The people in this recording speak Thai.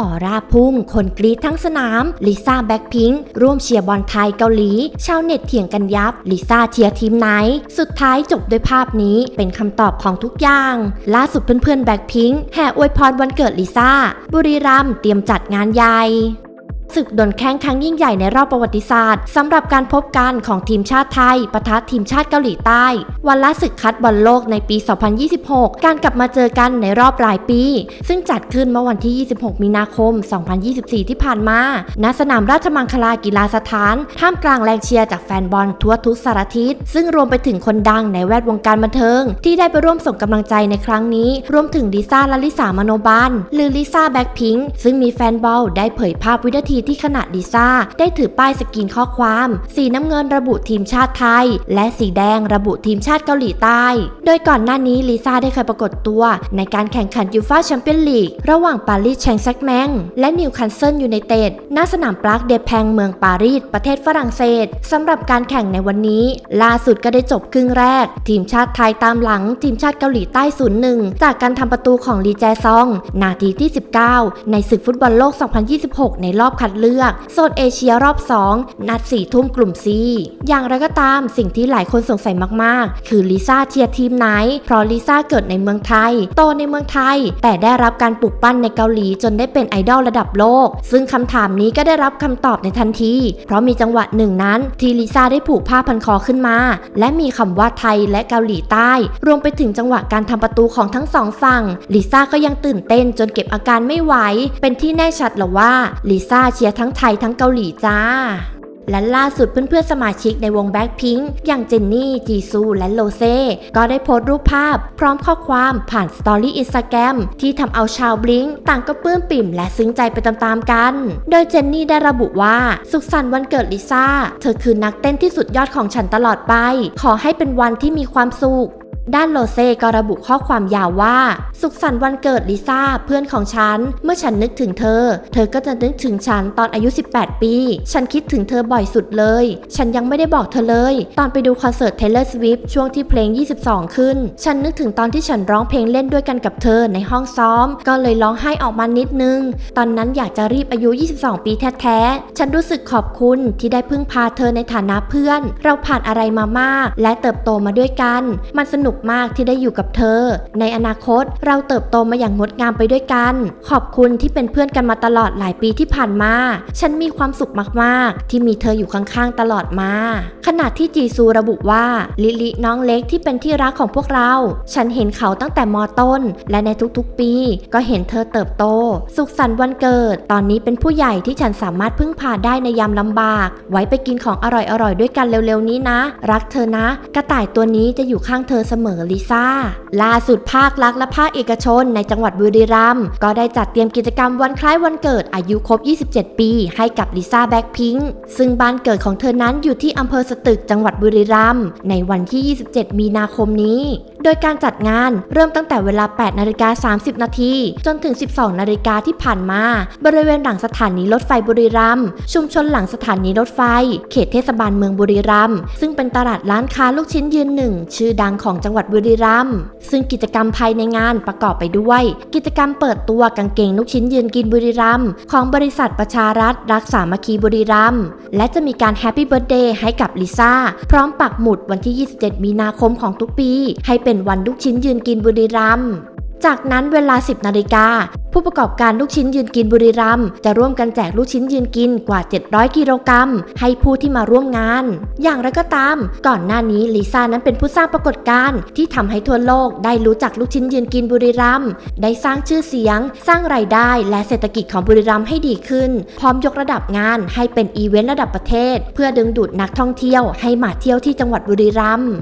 ออร่าพุ่ง คนกรี๊ดทั้งสนาม ลิซ่าแบ็คพิงค์ร่วมเชียร์บอลไทยเกาหลี ชาวเน็ตเถียงกันยับ ลิซ่าเชียร์ทีมไหน สุดท้ายจบด้วยภาพนี้เป็นคำตอบของทุกอย่าง ล่าสุดเพื่อนๆแบ็คพิงค์แห่อวยพรวันเกิดลิซ่า บุรีรัมย์เตรียมจัดงานใหญ่ ศึกดนแข้งครั้งยิ่งใหญ่ในรอบประวัติศาสตร์สำหรับการพบกันของทีมชาติไทยปะทะทีมชาติเกาหลีใต้ วันละศึกคัดบอลโลกในปี 2026 การกลับมาเจอกันในรอบรายปี ซึ่งจัดขึ้นเมื่อวันที่ 26 มีนาคม 2024 ที่ผ่านมา ณ สนามราชมังคลากีฬาสถาน ท่ามกลางแรงเชียร์จากแฟนบอลทั่วทุกสารทิศ ซึ่งรวมไปถึงคนดังในแวดวงการบันเทิง ที่ได้ไปร่วมส่งกำลังใจในครั้งนี้ รวมถึงลิซ่าและลิสามโนบาลหรือลิซ่าแบ็คพิงค์ซึ่งมีแฟนบอลได้เผยภาพวินาทีที่ขณะลิซ่าได้ถือป้ายสกรีนข้อความ สีน้ำเงินระบุทีมชาติไทย และสีแดงระบุทีมชาติเกาหลีใต้ โดยก่อนหน้านี้ลิซ่าได้เคยปรากฏตัว ในการแข่งขันยูฟ่าแชมเปี้ยนลีกระหว่างปารีสแชงแซกแมงและนิวคาสเซิลยูไนเต็ดณสนามปลักเดแพงเมืองปารีสประเทศฝรั่งเศสสำหรับการแข่งในวันนี้ ล่าสุดก็ได้จบครึ่งแรก ทีมชาติไทยตามหลัง ทีมชาติเกาหลีใต้ศูนย์หนึ่งจากการทำประตูของลีแจซอง นาทีที่ 19 ในศึกฟุตบอลโลก 2026 ในรอบคัดเลือกโซนเอเชียรอบ 2 นัด4ทุ่มกลุ่ม C อย่างไรก็ตามสิ่งที่หลายคนสงสัยมากๆ คือลิซ่าเชียร์ทีมไหน เพราะลิซ่าเกิดในเมืองไทย โตในเมืองไทย แต่ได้รับการปลูกปั้นในเกาหลีจนได้เป็นไอดอลระดับโลก ซึ่งคำถามนี้ก็ได้รับคำตอบในทันที เพราะมีจังหวะหนึ่งนั้นที่ลิซ่าได้ผูกผ้าพันคอขึ้นมา และมีคำว่าไทยและเกาหลีใต้ รวมไปถึงจังหวะการทำประตูของทั้งสองฝั่งลิซ่าก็ยังตื่นเต้นจนเก็บอาการไม่ไหว เป็นที่แน่ชัดแล้วว่าลิซ่าเชียร์ทั้งไทยทั้งเกาหลีจ้า และล่าสุดเพื่อนๆสมาชิกในวงแบ็คพิงค์อย่างเจนนี่ จีซู และโลเซ่ก็ได้โพสต์รูปภาพ พร้อมข้อความผ่านสตอรี่อินสตาแกรมที่ทำเอาชาวบลิงต่างก็ปลื้มปิ่มและซึ้งใจไปตามๆกัน โดยเจนนี่ได้ระบุว่า สุขสันต์วันเกิดลิซ่า เธอคือนักเต้นที่สุดยอดของฉันตลอดไป ขอให้เป็นวันที่มีความสุข ด้านโลเซ่ก็ระบุข้อความยาวว่า สุขสันต์วันเกิดลิซ่าเพื่อนของฉัน เมื่อฉันนึกถึงเธอ เธอก็จะนึกถึงฉันตอนอายุ 18 ปี ฉันคิดถึงเธอบ่อยสุดเลย ฉันยังไม่ได้บอกเธอเลย ตอนไปดูคอนเสิร์ต Taylor Swift ช่วงที่เพลง 22 ขึ้น ฉันนึกถึงตอนที่ฉันร้องเพลงเล่นด้วยกันกับเธอในห้องซ้อม ก็เลยร้องไห้ออกมานิดนึง ตอนนั้นอยากจะรีบอายุ 22 ปีแท้ๆ ฉันรู้สึกขอบคุณที่ได้พึ่งพาเธอในฐานะเพื่อน เราผ่านอะไรมามาก และเติบโตมาด้วยกัน มันสนุกมากที่ได้อยู่กับเธอ ในอนาคตเราเติบโตมาอย่างงดงามไปด้วยกัน ขอบคุณที่เป็นเพื่อนกันมาตลอดหลายปีที่ผ่านมา ฉันมีความสุขมากๆ ที่มีเธออยู่ข้างๆตลอดมา ขณะที่จีซูระบุว่า ลิลิน้องเล็กที่เป็นที่รักของพวกเรา ฉันเห็นเขาตั้งแต่มอต้น และในทุกๆปี ก็เห็นเธอเติบโต สุขสันต์วันเกิด ตอนนี้เป็นผู้ใหญ่ที่ฉันสามารถพึ่งพาได้ในยามลำบาก ไว้ไปกินของอร่อยๆด้วยกันเร็วๆนี้นะ รักเธอนะ กระต่ายตัวนี้จะอยู่ข้างเธอเสมอลิซ่า ล่าสุดภาครัฐและภาคเอกชนในจังหวัดบุรีรัมย์ก็ได้จัดเตรียมกิจกรรมวันคล้ายวันเกิดอายุครบ 27 ปี ให้กับลิซ่าแบ็คพิงค์ซึ่งบ้านเกิดของเธอนั้นอยู่ที่อำเภอสตึกจังหวัดบุรีรัมย์ในวันที่ 27 มีนาคมนี้ โดยการจัดงานเริ่มตั้งแต่เวลา 8 นาฬิกา 30 นาที จนถึง 12 นาฬิกาที่ผ่านมา บริเวณหลังสถานีรถไฟบุรีรัมย์ ชุมชนหลังสถานีรถไฟ เขตเทศบาลเมืองบุรีรัมย์ ซึ่งเป็นตลาดร้านค้าลูกชิ้นยืนหนึ่ง ชื่อดังของจังหวัดบุรีรัมย์ ซึ่งกิจกรรมภายในงานประกอบไปด้วย กิจกรรมเปิดตัวกางเกงลูกชิ้นยืนกินบุรีรัมย์ของบริษัทประชารัฐรักสามัคคีบุรีรัมย์ และจะมีการแฮปปี้เบิร์ a เดย์ให้กับลิซ่า พร้อมปักหมุดวันที่ 27 มีนาคมของทุกปี ให้เป็นวันลูกชิ้นยืนกินบุรีรัมย์จากนั้นเวลา 10 นาฬิกา ผู้ประกอบการลูกชิ้นยืนกินบุรีรัมย์จะร่วมกันแจกลูกชิ้นยืนกินกว่า 700 กิโลกรัม ให้ผู้ที่มาร่วมงาน อย่างไรก็ตาม ก่อนหน้านี้ลิซ่านั้นเป็นผู้สร้างปรากฏการณ์ที่ทำให้ทั่วโลกได้รู้จักลูกชิ้นยืนกินบุรีรัมย์ได้สร้างชื่อเสียง สร้างรายได้และเศรษฐกิจของบุรีรัมย์ให้ดีขึ้น พร้อมยกระดับงานให้เป็นอีเวนต์ระดับประเทศ เพื่อดึงดูดนักท่องเที่ยวให้มาเที่ยวที่จังหวัดบุรีรัมย์